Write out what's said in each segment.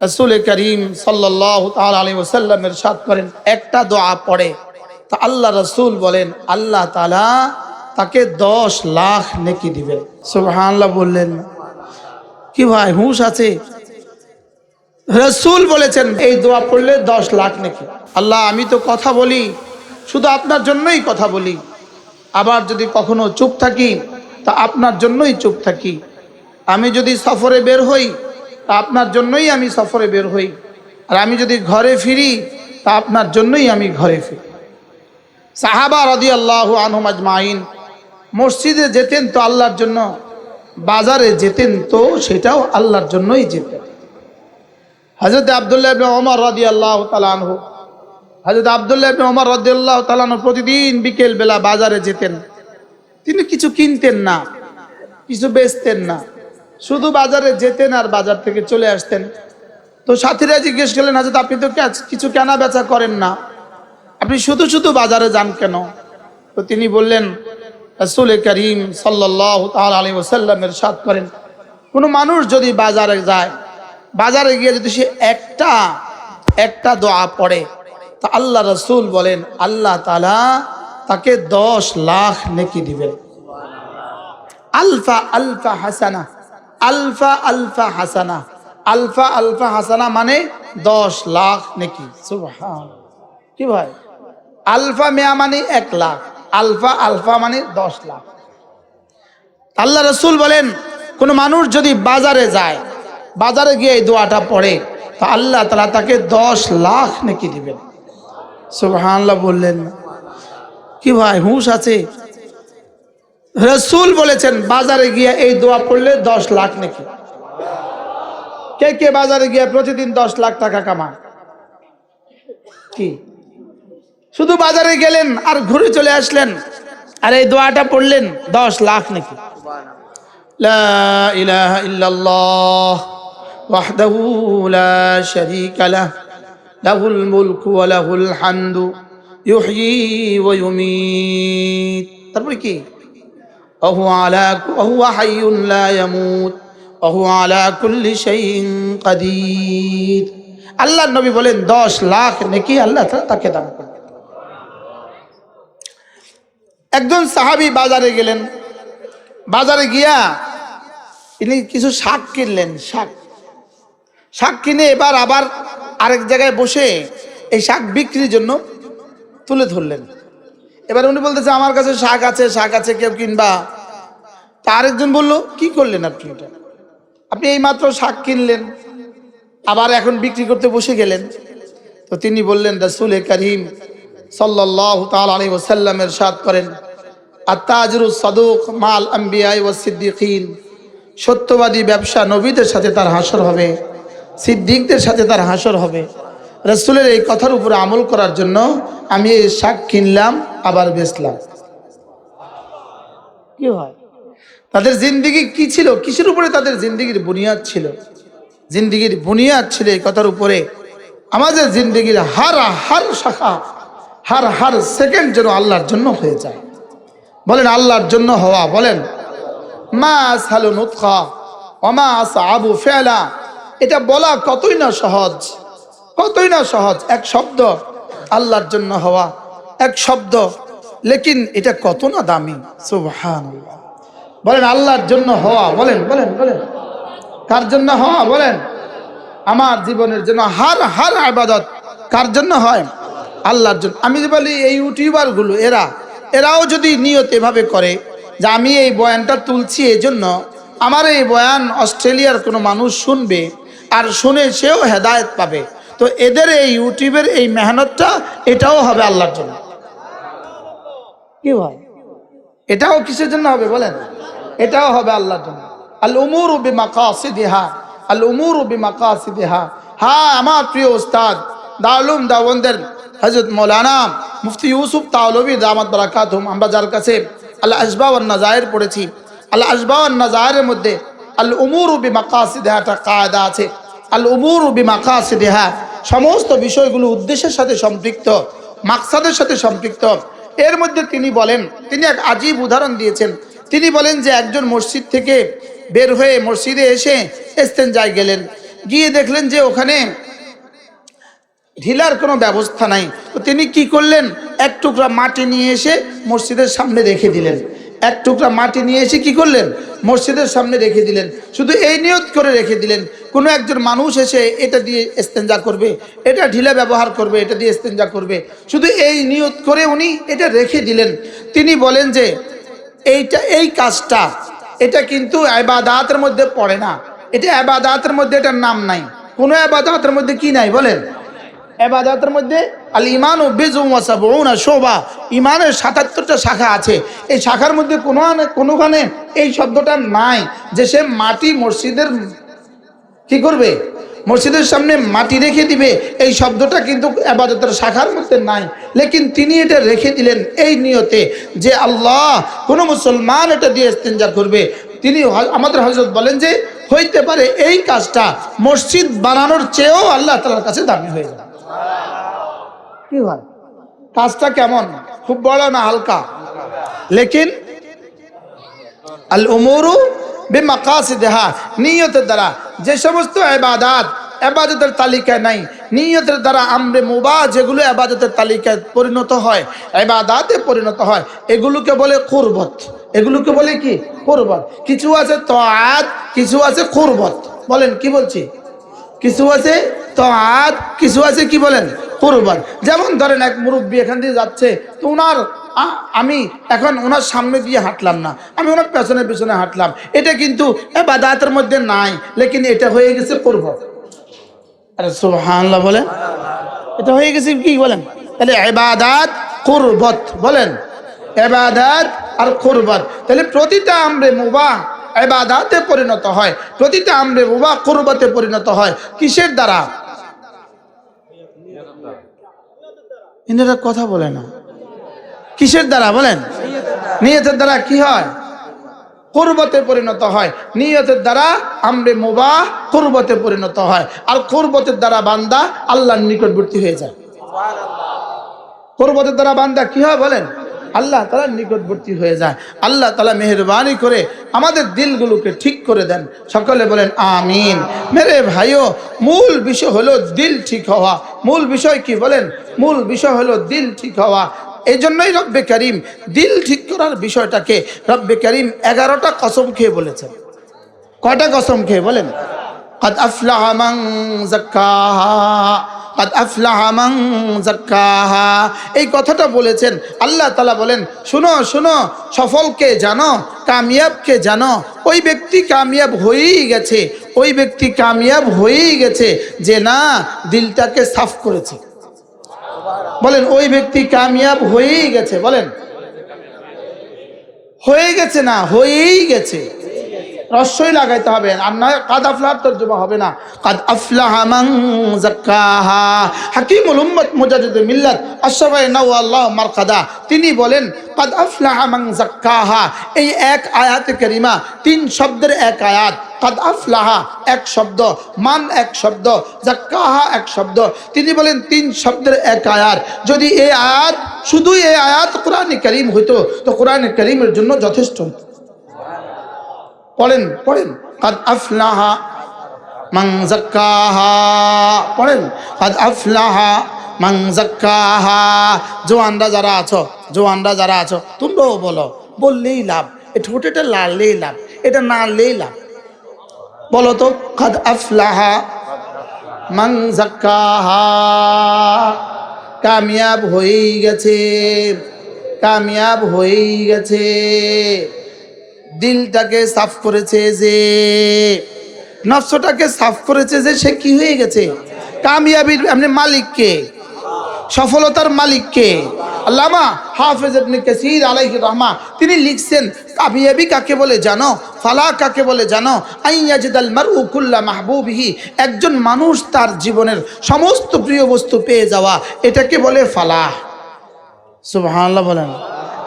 রসুল করিম সাল্লাহ আলী ওসাল্লাম এরশাদ করেন, একটা দোয়া পড়ে। তা আল্লাহ রসুল বলেন, আল্লাহ তালা তাকে দশ লাখ নেকি দিবেন। সুবহানাল্লাহ বললেন, কি ভাই, হুঁশ আছে? রসুল বলেছেন, এই দোয়া পড়লে দশ লাখ নাকি। আল্লাহ, আমি তো কথা বলি, শুধু আপনার জন্যই কথা বলি। আবার যদি কখনো চুপ থাকি, তা আপনার জন্যই চুপ থাকি। আমি যদি সফরে বের হই তা আপনার জন্যই আমি সফরে বের হই। আর আমি যদি ঘরে ফিরি, তা আপনার জন্যই আমি ঘরে ফিরি। সাহাবা রদি আল্লাহ আনহমাজ মাইন মসজিদে যেতেন তো আল্লাহর জন্য, বাজারে যেতেন তো সেটাও আল্লাহর জন্যই যেতেন। হজরত আবদুল্লাহ ইবনে ওমর রাদি আল্লাহ তালানহু হজরত আবদুল্লাহ ইবনে ওমর রাদি আল্লাহ তালানহু প্রতিদিন বিকেল বেলা বাজারে যেতেন। তিনি কিছু কিনতেন না, কিছু বেচতেন না। শুধু বাজারে যেতেন আর বাজার থেকে চলে আসতেন। তো সাথীরা জিজ্ঞেস করলেন হাজরত আপনি তো কিছু কেনা বেচা করেন না। আপনি শুধু শুধু বাজারে যান কেন? তো তিনি বললেন, রসুল করিম সাল্লাহ তাল আলী ওসাল্লামের সাথ করেন, কোনো মানুষ যদি বাজারে যায়, বাজারে গিয়ে যদি সে একটা একটা দোয়া পড়ে, তা আল্লাহ রসুল বলেন, আল্লাহ তালা তাকে দশ লাখ নেকি দিবেন। আলফা আলফা হাসানা আলফা আলফা হাসানা। আলফা আলফা হাসানা মানে দশ লাখ নেকি। কি ভাই? আলফা মেয়া মানে এক লাখ, আলফা আলফা মানে দশ লাখ। আল্লাহ রসুল বলেন, কোনো মানুষ যদি বাজারে যায়, বাজারে গিয়ে এই দোয়াটা পড়ে, তো আল্লাহ তালা তাকে দশ লাখ নাকি দিবেন। সুবহানাল্লাহ বললেন। কি ভাই, হুঁশ আছে? রসুল বলেছেন, বাজারে গিয়ে এই দোয়া পড়লে দশ লাখ নাকি? কে কে বাজারে গিয়ে প্রতিদিন দশ লাখ টাকা কামায়? কি? শুধু বাজারে গেলেন আর ঘুরে চলে আসলেন, আর এই দোয়াটা পড়লেন দশ লাখ নাকি? লাহুল মুলকু লাহুল হামদু, ইউহয়ী ওয়া ইউমীত। তারপরে কি? وهو على وهو حي لا يموت وهو على كل شيء قدير আল্লাহ নবী বলেন দশ লাখ নাকি আল্লাহ তাআলা তাকে দান করবেন একজন সাহাবী বাজারে গেলেন বাজারে গিয়া তিনি কিছু শাক কিনলেন শাক শাক কিনে এবার আবার আরেক জায়গায় বসে এই শাক বিক্রির জন্য তুলে ধরলেন এবার উনি বলতেছে, আমার কাছে শাক আছে শাক আছে, কেউ কিনবা। তা আরেকজন বলল, কি করলেন আপনি এটা? আপনি এই মাত্র শাক কিনলেন, আবার এখন বিক্রি করতে বসে গেলেন। তো তিনি বললেন, রসুল করিম আলী ওসাল্লামের সাদ করেন আত্মাজরুল সদুক মাল আম্বিয়াই ও সিদ্দিকিন। সত্যবাদী ব্যবসা নবীদের সাথে তার হাসর হবে, সিদ্দিকদের সাথে তার হাসর হবে। রসুলের এই কথার উপরে আমল করার জন্য আমি এই শাক কিনলাম আবার বেচলাম। কি হয়? তাদের জিন্দিগি কি ছিল? কিসের উপরে তাদের জিন্দিগির বুনিয়াদ ছিল? জিন্দিগির বুনিয়াদ ছিল এই কথার উপরে। আমাদের জিন্দিগির হার হার শাখা হার হার সেকেন্ড যেন আল্লাহর জন্য হয়ে যায়। বলেন আল্লাহর জন্য হওয়া বলেন মা সালু নুৎখা অমা আসা আবু ফেলা এটা বলা কতই না সহজ কতই না সহজ এক শব্দ আল্লাহর জন্য হওয়া। এক শব্দ। লেকিন এটা কত না দামি? সুবহান বলেন, আল্লাহর জন্য হওয়া। বলেন বলেন বলেন। কার জন্য হওয়া? বলেন। আমার জীবনের জন্য হার হার আবাদত কার জন্য হয়? আল্লাহর জন্য। আমি যে বলি, এই ইউটিউবারগুলো এরা, এরাও যদি নিয়ত এভাবে করে যে আমি এই বয়ানটা তুলছি এই জন্য আমার এই বয়ান অস্ট্রেলিয়ার কোনো মানুষ শুনবে আর শুনে সেও হেদায়ত পাবে। তো এদের এই ইউটিউবের এই মেহনতটা, এটাও হবে আল্লাহর জন্য। কি হয় এটাও কিসের জন্য হবে বলেন? এটাও হবে আল্লাহর জন্য। আল উমুর বিমাকাসিদিহা আল উমুর বিমাকাসিদিহা। হ্যাঁ আমার প্রিয় উস্তাদ দাউলুম দাওবন্দের হজরত মৌলানা মুফতি ইউসুফ তাওলবী দামাত বারাকাতুম আমরা যার কাছে আল্লাহ আসবা ওয়ান নাজায়ের পড়েছি। আল্লাহ আসবা ওয়ান নাজায়ের মধ্যে আল উমুর বিমাকাসিদিহা একটা কায়দা আছে। আল উমুর বিমাকাসিদিহা সমস্ত বিষয়গুলো উদ্দেশ্যের সাথে সম্পৃক্ত, মাকসাদের সাথে সম্পৃক্ত। এর মধ্যে তিনি বলেন, তিনি এক আজীব উদাহরণ দিয়েছেন। তিনি বলেন যে একজন মসজিদ থেকে বের হয়ে মসজিদে এসে এস্তেঞ্জায় গেলেন। গিয়ে দেখলেন যে ওখানে ঢিলার কোনো ব্যবস্থা নাই। তো তিনি কি করলেন? এক টুকরা মাটি নিয়ে এসে মসজিদের সামনে রেখে দিলেন। এক টুকরা মাটি নিয়ে এসে কি করলেন? মসজিদের সামনে রেখে দিলেন। শুধু এই নিয়ত করে রেখে দিলেন। কোনো একজন মানুষ এসে এটা দিয়ে ইস্তেঞ্জা করবে, এটা ঢিলা ব্যবহার করবে, এটা দিয়ে ইস্তেঞ্জা করবে। শুধু এই নিয়ত করে উনি এটা রেখে দিলেন। তিনি বলেন যে, এইটা, এই কাজটা, এটা কিন্তু আবাদাতের মধ্যে পড়ে না। এটা আবাদাতের মধ্যে এটার নাম নাই। কোনো আবাদাতের মধ্যে কি নাই বলেন? এবাদতের মধ্যে আল ইমান ও বেজুমা শোভা ইমানের সাতাত্তরটা শাখা আছে। এই শাখার মধ্যে কোনো কোনোখানে এই শব্দটা নাই যে সে মাটি মসজিদের কি করবে? মসজিদের সামনে মাটি রেখে দিবে। এই শব্দটা কিন্তু আবাদতের শাখার মধ্যে নাই। লেকিন তিনি এটা রেখে দিলেন এই নিয়তে যে আল্লাহ কোনো মুসলমান এটা দিয়ে ইস্তেঞ্জা করবে। তিনি আমাদের হজরত বলেন যে, হইতে পারে এই কাজটা মসজিদ বানানোর চেয়েও আল্লাহ তালার কাছে দামি হয়ে যাবে। কি হয়? কাজটা কেমন? খুব বড় না হালকা? লেকিন আল উমরু বেমাকাসিদেহা, নিয়তের দ্বারা যে সমস্ত এবাদাত এবাদতের তালিকায় নাই, নিয়তের দ্বারা আমরে মুবা যেগুলো এবাদতের তালিকায় পরিণত হয় এবাদাতে পরিণত হয়, এগুলোকে বলে কুরবত। এগুলোকে বলে কি? কুরবত। কিছু আছে তোয়াত কিছু আছে কুরবত। বলেন, কি বলছি? কিছু আছে তোয়াত কিছু আছে কি বলেন? কুরবান। যেমন ধরেন এক মুরব্বী এখান দিয়ে যাচ্ছে, তো ওনার আমি এখন ওনার সামনে দিয়ে হাঁটলাম না, আমি ওনার পেছনে পেছনে হাঁটলাম। এটা কিন্তু এবাদাতের মধ্যে নাই, লেকিন এটা হয়ে গেছে করব। আরে সুবহানাল্লাহ বলেন। এটা হয়ে গেছে কি বলেন? তাহলে এবাদাত কুরবত বলেন। এবাদাত আর কুরবত তাহলে প্রতিটা আমরে মুবা এবাদাতে পরিণত হয়, প্রতিটা আমরে মুবা কুরবতে পরিণত হয়। কিসের দ্বারা? এনারা কথা বলে না। কিসের দ্বারা বলেন? নিয়তের দ্বারা কি হয়? কুরবতে পরিণত হয়। নিয়তের দ্বারা আমরে মোবা কুরবতে পরিণত হয়। আর কুরবতের দ্বারা বান্দা আল্লাহর নিকটবর্তী হয়ে যায়। কুরবতের দ্বারা বান্দা কি হয় বলেন? আল্লাহ তালা নিকটবর্তী হয়ে যায়। আল্লাহ তালা মেহরবানি করে আমাদের দিলগুলোকে ঠিক করে দেন। সকলে বলেন, আমিন। মেরে ভাইও, মূল বিষয় হলো দিল ঠিক হওয়া। মূল বিষয় কি বলেন? মূল বিষয় হলো দিল ঠিক হওয়া। এই জন্যই রব্বে করিম দিল ঠিক করার বিষয়টাকে রব্বে করিম এগারোটা কসম খেয়ে বলেছেন। কয়টা কসম খেয়ে বলেন? قد أفلح من زكاها قد أفلح من زكاها এই কথাটা বলেছেন আল্লাহ তালা বলেন শুনো শুনো সফলকে জানো কামিয়াবকে জানো ওই ব্যক্তি কামিয়াব হয়েই গেছে ওই ব্যক্তি কামিয়াব হয়েই গেছে যে না দিলটাকে সাফ করেছে বলেন ওই ব্যক্তি কামিয়াব হয়েই গেছে বলেন হয়ে গেছে না হয়েই গেছে রস্যই লাগাইতে হবে। আর না কাদ আফলাহার তর্জমা হবে না। কাদ আফলাহা মান যাক্কাহা। হাকিমুল উম্মত মুজাদ্দিদুল মিল্লাত আশরাফে নাও আল্লাহ মারকাদা, তিনি বলেন, কাদ আফলাহা মান যাক্কাহা। এই এক আয়াতে কারিমা, তিন শব্দের এক আয়াত। কাদ আফলাহা এক শব্দ, মান এক শব্দ জাক্কাহা এক শব্দ। তিনি বলেন, তিন শব্দের এক আয়াত। যদি এই আয়াত শুধু এই আয়াত কোরআন করিম হইতো, তো কোরআন করিমের জন্য যথেষ্ট। হতো পড়েন পড়েন। কাদ আফলাহা মান জাক্কাহা পড়েন। কাদ আফলাহা মান জাক্কাহা জোয়ানরা যারা আছো, জোয়ানরা যারা আছো, তোমরাও বলো, বললেই লাভ। এ ঠোঁটেটা লাড়লেই লাভ, এটা নাড়লেই লাভ। বলো তো, কাদ আফলাহা মান জাক্কাহা কামিয়াব হয়েই গেছে, কামিয়াব হয়েই গেছে। দিলটাকে সাফ করেছে যে, নফসটাকে সাফ করেছে যে সে কি হয়ে গেছে? কামিয়াবির আপনি মালিককে, সফলতার মালিককে। আল্লামা হাফেজ ইবনে কাসির আলাইহি রহমা, তিনি লিখছেন, কামিয়াবি কাকে বলে জানো? ফালা কাকে বলে জানো? আইয়াজিদাল মারউ কুল্লা মাহবুবিহি, একজন মানুষ তার জীবনের সমস্ত প্রিয় বস্তু পেয়ে যাওয়া, এটাকে বলে ফালাহ। সুবহানাল্লাহ বলেন।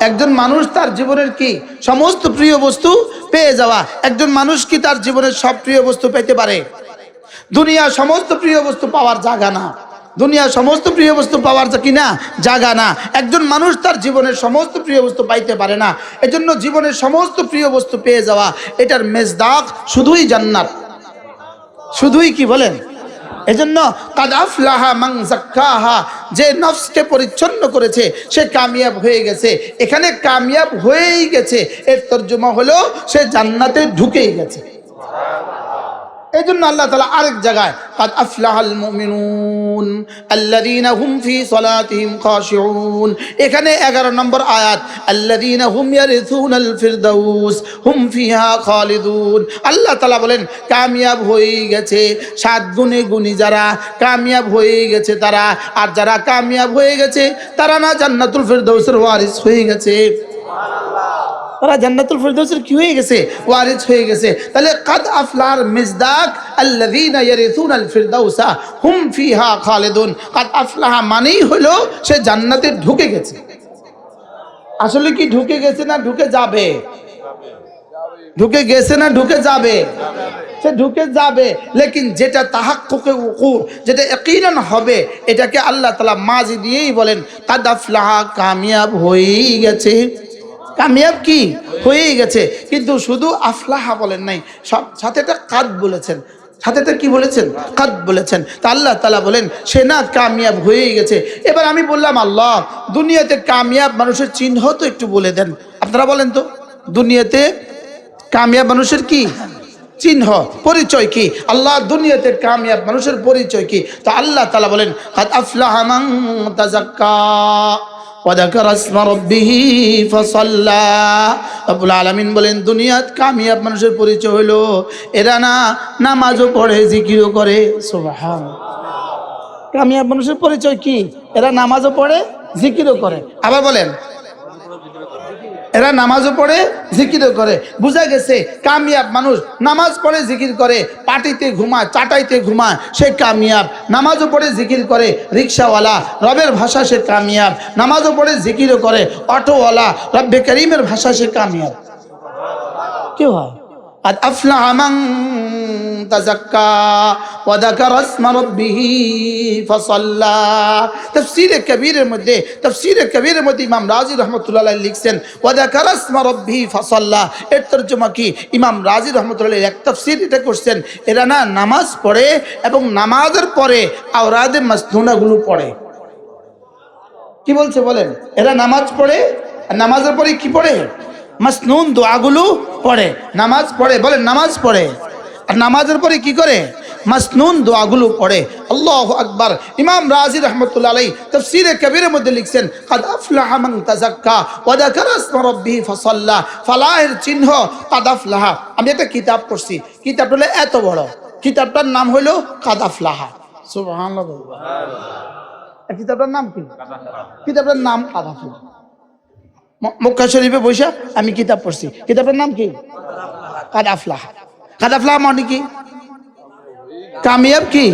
একজন মানুষ তার জীবনের কি সমস্ত প্রিয় বস্তু পেয়ে যাওয়া? একজন মানুষ কি তার জীবনের সব প্রিয় বস্তু পেতে পারে? দুনিয়া সমস্ত প্রিয় বস্তু পাওয়ার জায়গা না। দুনিয়া সমস্ত প্রিয় বস্তু পাওয়ার কি না? জায়গা না। একজন মানুষ তার জীবনের সমস্ত প্রিয় বস্তু পাইতে পারে না। এজন্য জীবনের সমস্ত প্রিয় বস্তু পেয়ে যাওয়া, এটার মেজদাক শুধুই জান্নাত। শুধুই কি বলেন? এজন্য কাদ আফলাহা মাং জাক্কাহা যে নফসকে পরিচ্ছন্ন করেছে, সে কামিয়াব হয়ে গেছে। এখানে কামিয়াব হয়েই গেছে। এর তর্জমা হলো, সে জান্নাতে ঢুকেই গেছে। এই জন্য আল্লাহ তালা আরেক জায়গায়, কাদ আফলাহাল মুমিনুন আল্লাযীনা হুম ফি সালাতিহিম খাশিউন। এখানে 11 নম্বর আয়াত, আল্লাযীনা হুম ইয়ারিসুনাল ফিরদাউস, হুম ফিহা খালিদুন। আল্লাহ তাআলা বলেন, কামিয়াব হয়ে গেছে, সাত গুণে গুণী যারা, কামিয়াব হয়ে গেছে তারা। আর যারা কামিয়াব হয়ে গেছে, তারা না জান্নাতুল ফিরদাউসের ওয়ারিস হয়ে গেছে। ওরা জান্নাতুল ফিরদৌসের কি হয়ে গেছে? ওয়ারিস হয়ে গেছে। তাহলে কাদ আফলার মিজদাক আল্লাযীনা ইয়ারিসুনাল ফিরদাউসা হুম ফিহা খালিদুন। কাদ আফলাহা মানেই হলো সে জান্নাতে ঢুকে গেছে। আসলে কি ঢুকে গেছে না ঢুকে যাবে? ঢুকে গেছে না ঢুকে যাবে? সে ঢুকে যাবে। লেকিন যেটা তাহাক্কুকে উকু যেটা ইয়াকিনান হবে, এটাকে আল্লাহ তাআলা মাজি দিয়েই বলেন, কাদ আফলাহা কামিয়াব হয়েই গেছে। কামিয়াব কি? হয়েই গেছে। কিন্তু শুধু আফলাহা বলেন নাই, সব সাথে একটা কাদ বলেছেন। সাথে কি বলেছেন? কাদ বলেছেন। তা আল্লাহ তালা বলেন, সে না কামিয়াব হয়েই গেছে। এবার আমি বললাম, আল্লাহ, দুনিয়াতে কামিয়াব মানুষের চিহ্ন তো একটু বলে দেন। আপনারা বলেন তো, দুনিয়াতে কামিয়াব মানুষের কি? চিহ্ন, পরিচয় কি? আল্লাহ, দুনিয়াতে কামিয়াব মানুষের পরিচয় কি? তা আল্লাহ তালা বলেন আফলাহা মান اسم ربه فصلى رب আলামিন বলেন, দুনিয়াত কামিয়াব মানুষের পরিচয় হলো এরা না নামাজও পড়ে, জিকিরও করে। সুবহান। কামিয়াব মানুষের পরিচয় কি? এরা নামাজও পড়ে, জিকিরও করে। আবার বলেন এরা নামাজও পড়ে, জিকিরও করে। বুঝা গেছে, কামিয়াব মানুষ নামাজ পড়ে, জিকির করে পাটিতে ঘুমায়, চাটাইতে ঘুমায়, সে কামিয়াব। নামাজও পড়ে, জিকির করে, রিক্সাওয়ালা, রবের ভাষা সে কামিয়াব। নামাজও পড়ে, জিকিরও করে, অটোওয়ালা, রব্বে করিমের ভাষা সে কামিয়াব। কেউ হয়? قد أفلح من تزكى وذكر اسم ربه فصلى تفسير كبير মধ্যে تفسير كبير মধ্যে ইমাম রাজি রহমতুল্লাহ লিখছেন وذكر اسم ربه فصلى এর তরজমা কি ইমাম রাজি রহমতুল্লাহ এক তাফসীর এটা করছেন এরা না নামাজ পড়ে এবং নামাজের পরে আওরাদে মাসনুনাগুলো পড়ে কি বলছে বলেন এরা নামাজ পড়ে আর নামাজের পরে কি পড়ে মাসনুন দোয়াগুলো পড়ে নামাজ পড়ে বলে নামাজ পড়ে। আর নামাজের পরে কি করে? মাসনুন দোয়াগুলো পড়ে। আল্লাহ আকবার। ইমাম রাজি রহমতুল্লাহ আলাই তফসিরে কবিরের মধ্যে লিখছেন কাদ আফলাহা মান তাযাক্কা ওয়া যাকারা ইসমা রাব্বিহি ফাসাল্লা। ফালাহের চিহ্ন কাদ আফলাহা। আমি একটা কিতাব পড়ছি। কিতাবটা হলো এত বড়। কিতাবটার নাম হলো কাদ আফলাহা। সুবহানাল্লাহ। কিতাবটার নাম কি? কিতাবটার নাম কাদাফুল মক্কা শরীফে বৈশা আমি কিতাব পড়ছি। কিতাবটার নাম কি? কাদাফলাহ কাদাফলাহ মানে কি? কামিয়াব কি?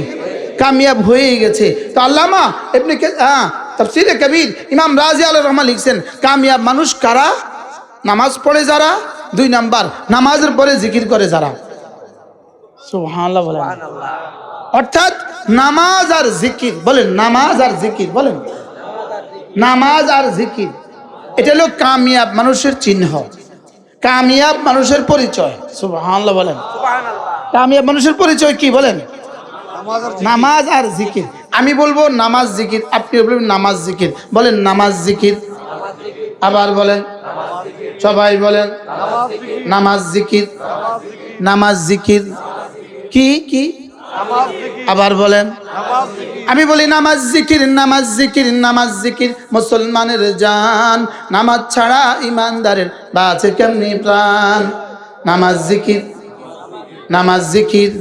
কামিয়াব হয়ে গেছে। তো আল্লামা এমনি হ্যাঁ তফসিরে কবির ইমাম রাজি আল রহমান লিখছেন কামিয়াব মানুষ কারা? নামাজ পড়ে যারা? দুই নাম্বার নামাজের পরে জিকির করে যারা। অর্থাৎ নামাজ আর জিকির বলেন নামাজ আর জিকির বলেন। নামাজ আর জিকির। এটা হলো কামিয়াব মানুষের চিহ্ন। কামিয়াব মানুষের পরিচয়। সুবহানাল্লাহ বলেন। কামিয়াব মানুষের পরিচয় কি বলেন? নামাজ আর জিকির। আমি বলব নামাজ জিকির। আপনি বলবেন নামাজ জিকির। বলেন নামাজ জিকির। আবার বলেন। সবাই বলেন। নামাজ জিকির। নামাজ জিকির। কি কি? আবার বলেন। আমি বলি, নামাজ জিকির নামাজ জিকির নামাজ জিকির, মুসলমানের জান। নামাজ ছাড়া ইমানদারের বাঁচে কেমনি প্রাণ? নামাজ জিকির নামাজ জিকির,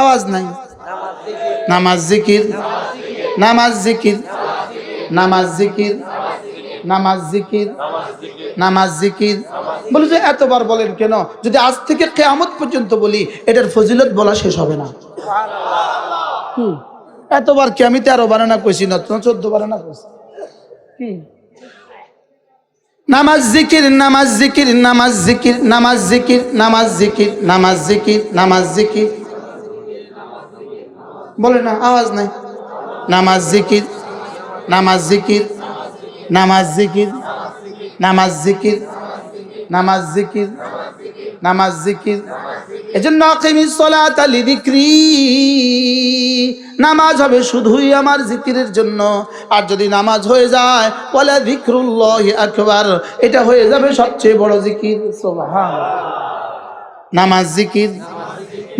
আওয়াজ নাই। নামাজ জিকির নামাজ জিকির নামাজ জিকির নামাজ জিকির নামাজ জিকির। বলি যে এতবার বলেন কেন? যদি আজ থেকে কেয়ামত পর্যন্ত বলি এটার ফজিলত বলা শেষ হবে না। কি? এতবার কি আমি তেরো বারে না কইছি না চোদ্দ বারে না কইছি? কি নামাজ জিকির নামাজ জিকির নামাজ জিকির নামাজ জিকির নামাজ জিকির নামাজ জিকির নামাজ জিকির। বলে না আওয়াজ নাই। নামাজ জিকির নামাজ জিকির। নামাজ জিকির নামাজ জিকির নামাজ জিকির নামাজ জিকির। এজন্য আকিমিস সালাতা লিযিকরি নামাজ হবে শুধুই আমার জিকিরের জন্য। আর যদি নামাজ হয়ে যায়, ওয়ালা যিকরুল্লাহি আকবার, এটা হয়ে যাবে সবচেয়ে বড় জিকির। নামাজ জিকির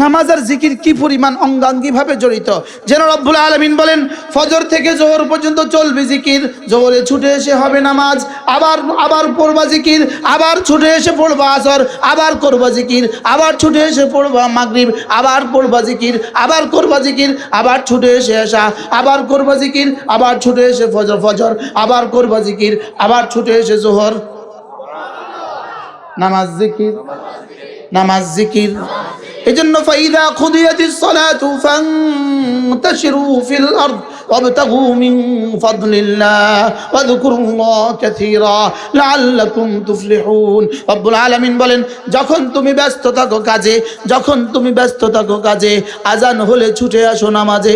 নামাজ আর জিকির কি পরিমাণ অঙ্গাঙ্গি ভাবে জড়িত? যেন রব্বুল আলমিন বলেন, ফজর থেকে জোহর পর্যন্ত চলবে জিকির। জোহরে ছুটে এসে হবে নামাজ, আবার আবার পড়বা জিকির, আবার ছুটে এসে পড়বা আসর, আবার করবা জিকির, আবার ছুটে এসে পড়বা মাগরিব, আবার পড়বা জিকির, আবার করবা জিকির, আবার ছুটে এসে আসা আবার করবা জিকির, আবার ছুটে এসে ফজর ফজর, আবার করবা জিকির, আবার ছুটে এসে জোহর। নামাজ, জিকির। নামাজ জিকির এজন্য ফাইদা খুদিয়াতিস সালাতু ফান্তাশিরু ফিল আরদ وابتغوا من فضل الله واذكروا الله كثيرا لعلكم تفلحون رب العالمين বলেন যখন তুমি ব্যস্ত থাকো কাজে যখন তুমি ব্যস্ত থাকো কাজে আজান হলে ছুটে আসো নামাজে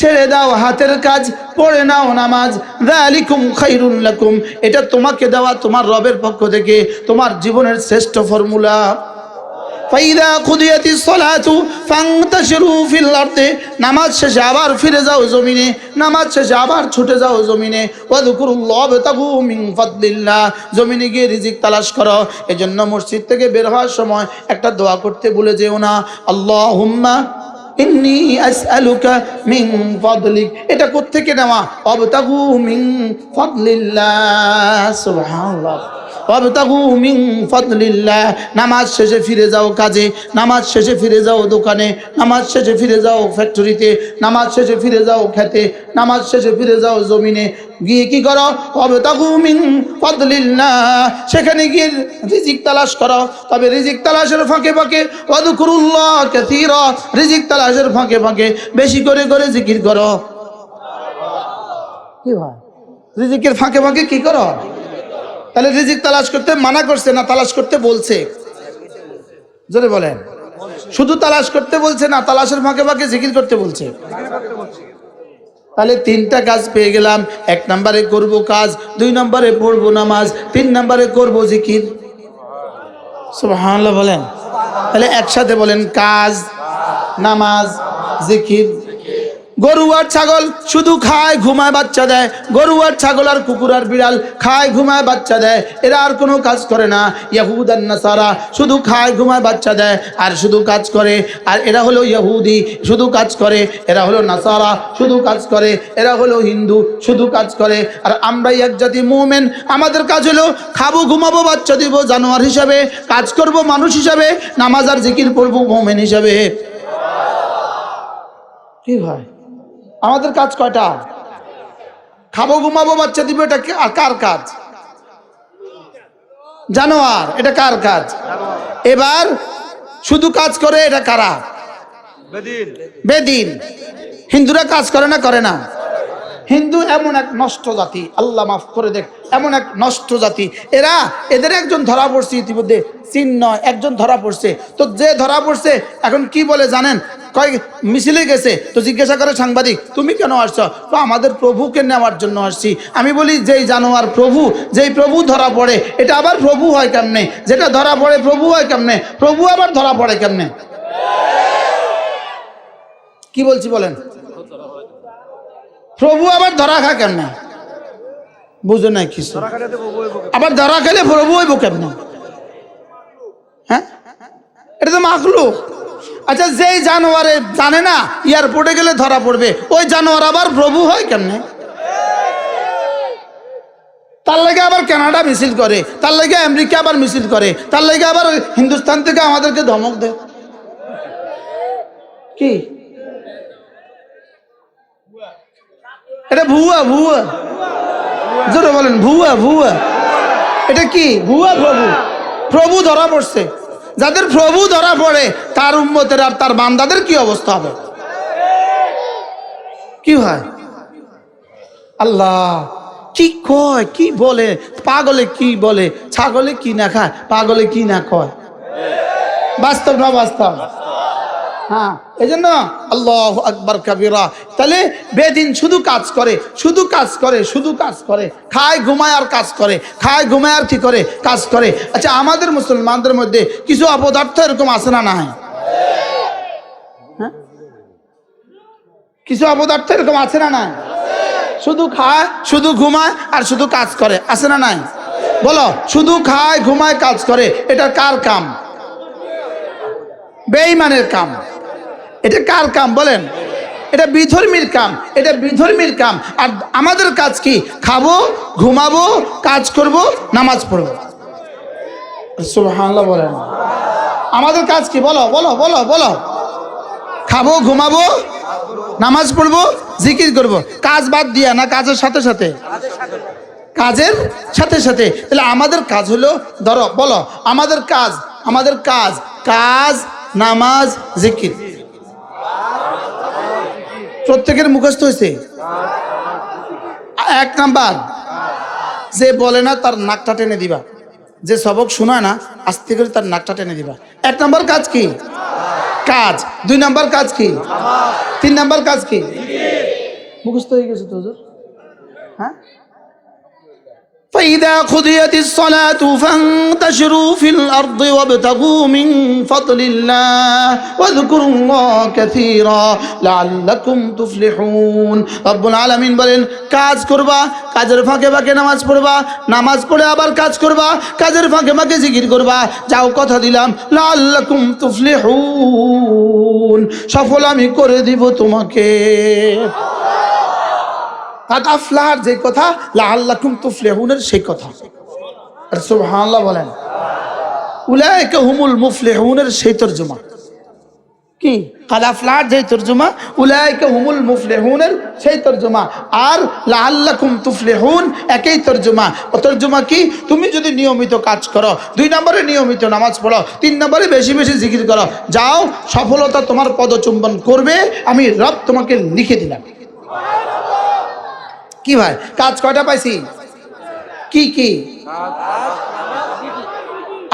ছেড়ে দাও হাতের কাজ, পড়ে নাও নামাজ। যালিকুম খাইরুল লাকুম। এটা তোমাকে দেওয়া তোমার রবের পক্ষ থেকে, তোমার জীবনের শ্রেষ্ঠ ফর্মুলা। ফাইদা সলাতু নামাজ শেষে আবার ফিরে যাও জমিনে, নামাজ শেষে আবার ছুটে যাও জমিনে। মিন জমিনে গিয়ে রিজিক মসজিদ থেকে বের হওয়ার সময় একটা দোয়া করতে ভুলে যেও না। আল্লাহুম্মা ইন্নি আসআলুকা মিন ফাদলিক। এটা কোত্থেকে নেওয়া? অবতাগু মিন ফাদলিল্লাহ সুবহানাল্লাহ। ফাদলিল্লাহ নামাজ শেষে ফিরে যাও কাজে নামাজ শেষে ফিরে যাও দোকানে নামাজ শেষে ফিরে যাও ফ্যাক্টরিতে নামাজ শেষে ফিরে যাও খেতে নামাজ শেষে ফিরে যাও জমিনে। গিয়ে কি করো? অবতাগু মিন ফাদলিল্লাহ সেখানে গিয়ে রিজিক তালাশ করো। তবে রিজিক তালাশের ফাঁকে ফাঁকে ওয়াদকুরুল্লাহ কাসীরা রিজিক তালাশের ফাঁকে ফাঁকে বেশি করে করে জিকির করো। কি ভাই রিজিকের ফাঁকে ফাঁকে কি করো? তাহলে রিজিক তালাশ করতে মানা করছে না তালাশ করতে বলছে? জোরে বলেন। শুধু তালাশ করতে বলছে না, তালাশের ফাঁকে ফাঁকে জিকির করতে বলছে। তাহলে তিনটা কাজ পেয়ে গেলাম। এক নম্বরে করব কাজ, দুই নম্বরে পড়ব নামাজ, তিন নম্বরে করব জিকির। সুবহানাল্লাহ বলেন। তাহলে একসাথে বলেন কাজ, নামাজ, জিকির। গরু আর ছাগল শুধু খায়, ঘুমায়, বাচ্চা দেয়। গরু আর ছাগল আর কুকুর আর বিড়াল খায়, ঘুমায়, বাচ্চা দেয়। এরা আর কোনো কাজ করে না। ইয়াহুদ আর নাসারা শুধু খায়, ঘুমায়, বাচ্চা দেয়। আর শুধু কাজ করে। আর এরা হলো ইয়াহুদি, শুধু কাজ করে। এরা হলো নাসারা, শুধু কাজ করে। এরা হলো হিন্দু, শুধু কাজ করে। আর আমরাই এক জাতি মোমেন। আমাদের কাজ হলো খাব, ঘুমাবো, বাচ্চা দিব জানোয়ার হিসাবে। কাজ করব মানুষ হিসাবে। নামাজ আর জিকির পড়ব মোমেন হিসাবে। কি ভাই? আমাদের কাজ কয়টা? খাব ঘুমাবো বাচ্চা দিব এটা আর কার কাজ? জানোয়ার এটা কার কাজ? এবার শুধু কাজ করে এটা কারা? বেদিন। হিন্দুরা কাজ করে না করে না? হিন্দু এমন এক নষ্ট জাতি আল্লাহ মাফ করে দেখ এমন এক নষ্ট জাতি। এরা এদের একজন ধরা পড়ছে ইতিমধ্যে চিহ্ন একজন ধরা পড়ছে। তো যে ধরা পড়ছে এখন কি বলে জানেন? কয় মিছিলে গেছে? তো জিজ্ঞাসা করে সাংবাদিক, তুমি কেন আসছো? তো আমাদের প্রভুকে নেওয়ার জন্য আসছি। আমি বলি, যেই জানোয়ার প্রভু, যেই প্রভু ধরা পড়ে, এটা আবার প্রভু হয় কেমনে? যেটা ধরা পড়ে প্রভু হয় কেমনে? প্রভু আবার ধরা পড়ে কেমনে? কি বলছি বলেন? প্রভু আবার ধরা খা কেমনে? বুঝে নাই কিছু। আবার ধরা খেলে প্রভু হইব কেমনে? হ্যাঁ? এটা তো মাখলু আচ্ছা যেই জানোয়ারে জানে না, এয়ারপোর্টে গেলে ধরা পড়বে। ওই জানোয়ার আবার প্রভু হয় কেমনে? তার লাগে আবার কানাডা মিছিল করে, তার লাগে আমেরিকা আবার মিছিল করে, তার লাগে আবার হিন্দুস্তান থেকে আমাদেরকে ধমক দেয়। কি? এটা ভুয়া ভুয়া। জোরে বলেন, ভুয়া ভুয়া। এটা কি? ভুয়া প্রভু। প্রভু ধরা পড়ছে। যাদের প্রভু ধরা পড়ে, তার উন্মতের আর তার বান্দাদের কি অবস্থা হবে? কি হয়? আল্লাহ, কি কয়, কি বলে, পাগলে কি বলে, ছাগলে কি না খায়, পাগলে কি না কয়? বাস্তব না বাস্তব? হ্যাঁ। এই জন্য আল্লাহ আকবর কাবিরা। তাহলে বেদিন শুধু কাজ করে, শুধু কাজ করে, শুধু কাজ করে, খায় ঘুমায় আর কাজ করে, খায় ঘুমায় আর কি করে? কাজ করে। আচ্ছা আমাদের মুসলমানদের মধ্যে কিছু অপদার্থ এরকম আসে না নাই? হ্যাঁ? কিছু অপদার্থ এরকম আছে না নাই? শুধু খায়, শুধু ঘুমায় আর শুধু কাজ করে, আছে না নাই? বলো, শুধু খায়, ঘুমায়, কাজ করে এটা কার কাম? বেঈমানের কাম। এটা কার কাম বলেন? এটা বিধর্মীর কাম, এটা বিধর্মীর কাম। আর আমাদের কাজ কি? খাব, ঘুমাবো, কাজ করব, নামাজ পড়ব। সুবহানাল্লাহ বলেন। আমাদের কাজ কি? বলো বলো বলো বলো। খাব, ঘুমাবো, নামাজ পড়ব, জিকির করব। কাজ বাদ দিয়া না কাজের সাথে সাথে? কাজের সাথে সাথে। তাহলে আমাদের কাজ হলো, ধরো, বলো, আমাদের কাজ আমাদের কাজ কাজ, নামাজ, জিকির। প্রত্যেকের মুখস্থ হয়েছে? এক নাম্বার। যে বলে না তার নাকটা টেনে দিবা। যে সবক শোনায় না আস্তে করে তার নাকটা টেনে দিবা। এক নাম্বার কাজ কি? কাজ। দুই নাম্বার কাজ কি? তিন নাম্বার কাজ কি? মুখস্থ হয়ে গেছে তো হ্যাঁ? فإذا قضيت الصلاة فانتشروا في الأرض وابتغوا من فضل الله واذكروا الله كثيرا لعلكم تفلحون رب العالمين বলেন কাজ করবা কাজের ফাঁকে ফাঁকে নামাজ পড়বা নামাজ পড়ে আবার কাজ করবা কাজের ফাঁকে ফাঁকে জিকির করবা যাও কথা দিলাম লাল্লাকুম তুফলিহুন সফল আমি করে দিব তোমাকে কাদ যে কথা, লাআল্লাকুম তুফলিহুনের সেই কথা। আর বলেন। সেই কি? তরজমা হুমুল সেই তরজমা। আর একই তরজমা। ও তরজমা কি? তুমি যদি নিয়মিত কাজ করো, দুই নম্বরে নিয়মিত নামাজ পড়ো, তিন নম্বরে বেশি বেশি জিকির করো, যাও, সফলতা তোমার পদচুম্বন করবে, আমি রব তোমাকে লিখে দিলাম। কি ভাই? কাজ কয়টা পাইছি? কি কি?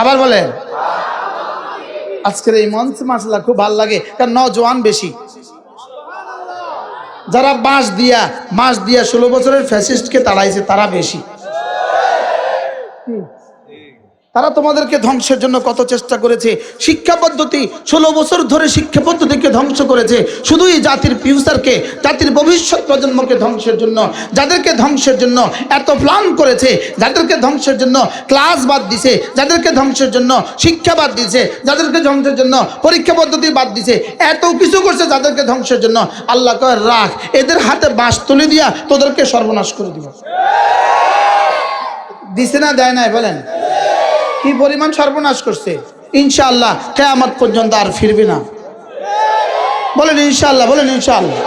আবার বলেন। আজকের এই মঞ্চ মাসলা খুব ভালো লাগে, কারণ নজওয়ান বেশি। যারা বাঁশ দিয়া, মাস দিয়া ষোলো বছরের ফ্যাসিস্টকে তাড়াইছে, তারা বেশি। তারা তোমাদেরকে ধ্বংসের জন্য কত চেষ্টা করেছে? শিক্ষা পদ্ধতি, ষোলো বছর ধরে শিক্ষা পদ্ধতিকে ধ্বংস করেছে। শুধুই জাতির ফিউচারকে জাতির ভবিষ্যৎ প্রজন্মকে ধ্বংসের জন্য, যাদেরকে ধ্বংসের জন্য এত প্ল্যান করেছে, যাদেরকে ধ্বংসের জন্য ক্লাস বাদ দিছে, যাদেরকে ধ্বংসের জন্য শিক্ষা বাদ দিছে, যাদেরকে ধ্বংসের জন্য পরীক্ষা পদ্ধতি বাদ দিছে, এত কিছু করছে যাদেরকে ধ্বংসের জন্য। আল্লাহ কয়, রাখ, এদের হাতে বাঁশ তুলে দিয়া তোদেরকে সর্বনাশ করে দিব। দিছে না, দেয় নাই, বলেন? কি পরিমাণ সর্বনাশ করছে? ইনশাআল্লাহ কেয়ামত পর্যন্ত আর ফিরবে না। বলেন ইনশাআল্লাহ বলেন ইনশাআল্লাহ।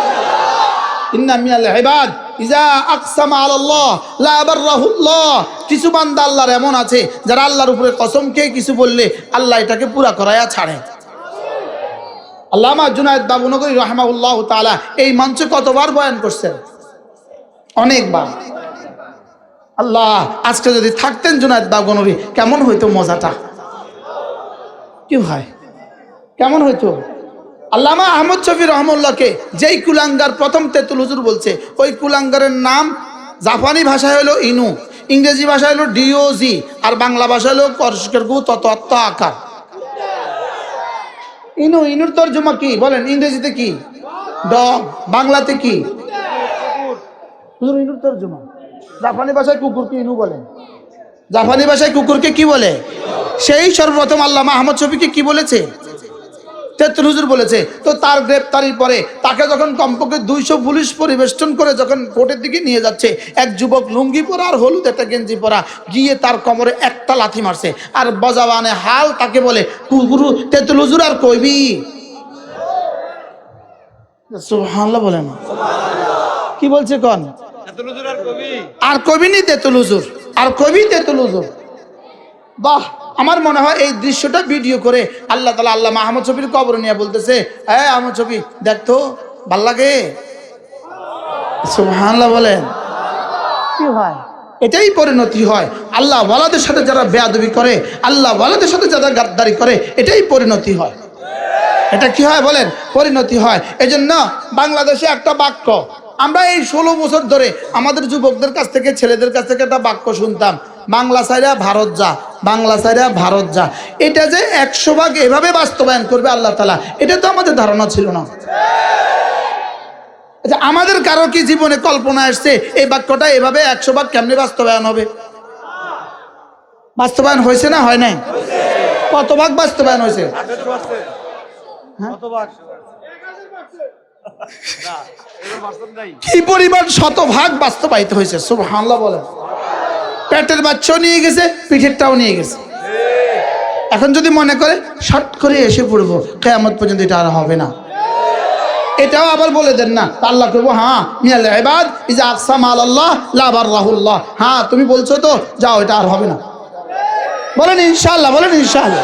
ইন্না মিনাল ইবাদ, ইজা আকসামা আলাল্লাহ, লা কিছু বান্দা আল্লাহর এমন আছে, যারা আল্লাহর উপরে কসম খেয়ে কিছু বললে আল্লাহ এটাকে পুরা করায়া ছাড়ে। আল্লামা জুনায়দ বাবুনগরী রহমাউল্লাহ তাআলা এই মঞ্চে কতবার বয়ান করছেন? অনেকবার। আল্লাহ, আজকে যদি থাকতেন জুনায়দ বাগনরি কেমন হইতো মজাটা? কি ভাই কেমন হইতো? আল্লামা আহমদ শফি রহমুল্লাহকে যেই কুলাঙ্গার প্রথম তেতুল হুজুর বলছে, ওই কুলাঙ্গারের নাম জাপানি ভাষায় হলো ইনু, ইংরেজি ভাষায় হলো ডিওজি, আর বাংলা ভাষা হলো করস্কের গু তত্ত্ব আকার। ইনু, ইনুর তর্জমা কি? বলেন, ইংরেজিতে কি? ডগ বাংলাতে কি? ইনুর তর্জমা। জাপানি ভাষায় কুকুরকে ইনু বলে? জাপানি ভাষায় কুকুরকে কি বলে? সেই সর্বপ্রথম আল্লামা আহমদ শফিকে কি বলেছে? তেত্তুল হুজুর বলেছে, তো তার গ্রেপ্তারির পরে তাকে যখন কমপক্ষে দুইশো পুলিশ পরিবেষ্টন করে যখন কোর্টের দিকে নিয়ে যাচ্ছে, এক যুবক লুঙ্গি পরা আর হলুদ, একটা গেঞ্জি পরা, গিয়ে তার কোমরে একটা লাথি মারছে আর বজাবানে হাল তাকে বলে, কুকুরু তেতুল হুজুর আর কইবি? সুবহানাল্লাহ বলেন কি বলছে কন? আর কবি? নি তেতুল হুজুর। আর কবি তেতুল হুজুর। বাহ আমার মনে হয় এই দৃশ্যটা ভিডিও করে আল্লাহ তালা আল্লাহ আহমদ ছবির কবর নিয়ে বলতেছে হ্যাঁ আহমদ ছবি দেখতো ভালো লাগে? সুবহানাল্লাহ বলেন। কি হয়? এটাই পরিণতি হয়। আল্লাহ ওয়ালাদের সাথে যারা বেয়াদবি করে আল্লাহ ওয়ালাদের সাথে যারা গাদ্দারি করে এটাই পরিণতি হয়। এটা কি হয় বলেন? পরিণতি হয়। এই জন্য বাংলাদেশে একটা বাক্য আমরা এই ষোলো বছর ধরে আমাদের যুবকদের কাছ থেকে ছেলেদের কাছ থেকে একটা বাক্য শুনতাম বাংলা সাইরা ভারত যা বাংলা সাইরা ভারত যা। এটা যে একশো ভাগ এভাবে বাস্তবায়ন করবে আল্লাহ তালা এটা তো আমাদের ধারণা ছিল না। আচ্ছা আমাদের কারও কি জীবনে কল্পনা আসছে এই বাক্যটা এভাবে একশো ভাগ কেমনি বাস্তবায়ন হবে? বাস্তবায়ন হয়েছে না হয় নাই? কত ভাগ বাস্তবায়ন হয়েছে? কি পরিমাণ শতভাগ বাস্তবায়িত হয়েছে? সুবহানাল্লাহ বলেন। পেটের বাচ্চাও নিয়ে গেছে, পিঠেরটাও নিয়ে গেছে। এখন যদি মনে করে শর্ট করে এসে পড়ব, কেয়ামত পর্যন্ত এটা আর হবে না। এটাও আবার বলে দেন না আল্লাহ করব হ্যাঁ মিয়াল এবাদ ইজা আকসাম আল্লাহ লাবার রাহুল্লাহ হ্যাঁ তুমি বলছো তো, যাও, এটা আর হবে না। বলেন ইনশাল্লাহ বলেন ইনশাল্লাহ